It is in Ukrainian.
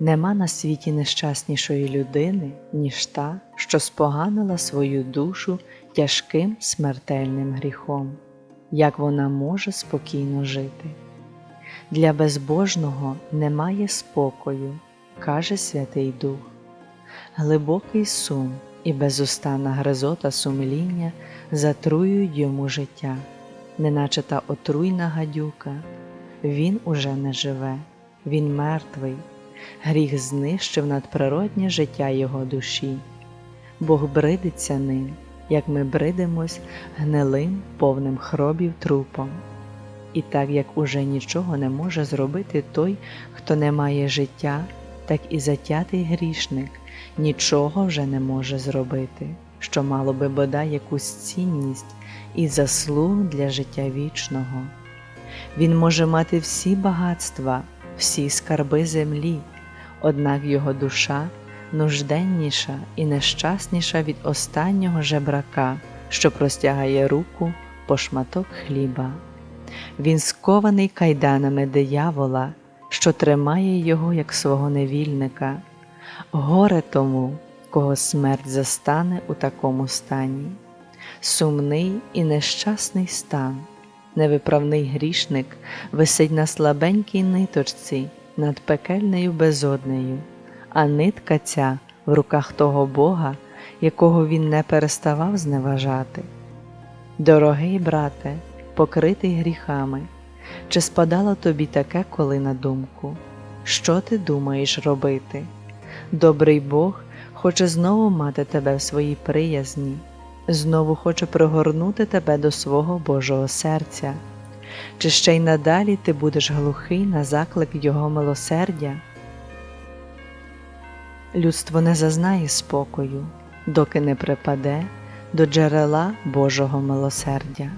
Нема на світі нещаснішої людини, ніж та, що споганила свою душу тяжким смертельним гріхом, як вона може спокійно жити. Для безбожного немає спокою, каже Святий Дух. Глибокий сум і безустанна гризота сумління затруюють йому життя, неначе та отруйна гадюка. Він уже не живе, він мертвий. Гріх знищив надприроднє життя його душі. Бог бридиться ним, як ми бридимось гнилим, повним хробів трупом. І так як уже нічого не може зробити той, хто не має життя, так і затятий грішник нічого вже не може зробити, що мало би бодай якусь цінність і заслугу для життя вічного. Він може мати всі багатства, всі скарби землі, однак його душа нужденніша і нещасніша від останнього жебрака, що простягає руку по шматок хліба. Він скований кайданами диявола, що тримає його як свого невільника, горе тому, кого смерть застане у такому стані, сумний і нещасний стан, невиправний грішник висить на слабенькій ниточці над пекельною безоднею, а нитка ця в руках того Бога, якого він не переставав зневажати. Дорогий брате, покритий гріхами, чи спадало тобі таке коли на думку? Що ти думаєш робити? Добрий Бог хоче знову мати тебе в своїй приязні, знову хоче пригорнути тебе до свого Божого серця. Чи ще й надалі ти будеш глухий на заклик Його милосердя? Людство не зазнає спокою, доки не припаде до джерела Божого милосердя.